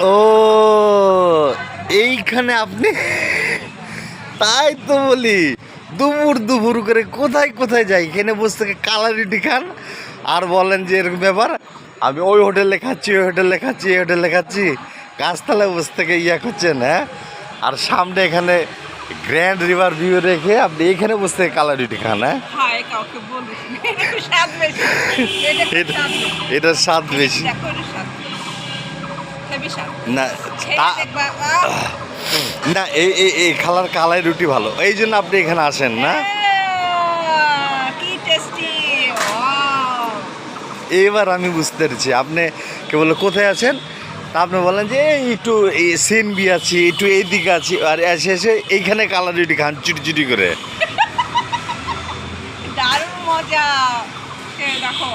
ও, এইখানে আপনি? তাই তো বলি, দুপুর দুপুর করে কোথায় কোথায় যাই? এখানে বসে থেকে কালারিটি খান আর বলেন যে এরকম ব্যাপার, আমি ওই হোটেলে খাচ্ছি, ওই হোটেলে খাচ্ছি, এই হোটেলে খাচ্ছি। গাছতলায় বসে থেকে ইয়া করছেন হ্যাঁ? আর সামনে এখানে গ্র্যান্ড রিভার ভিউ রেখে আপনি এখানে বসে থেকে কালারিটি খান হ্যাঁ? হায় কাউকে বলিস না। এটা স্বাদ বেশি। না! না এই এই এই খালার কালাই রুটি ভালো। এই জন্য আপনি এখানে আসেন না? টেস্টি এবার আমি বুঝতে পেরেছি। আপনি কেবল কোথায় আছেন? তা আপনি বলেন যে একটু এই সেন বি আছি, একটু এইদিকে আছে। আর এসে এসে এইখানে কালার রুটি খান, চুটি চুটি করে। দারুণ মজা। দেখো।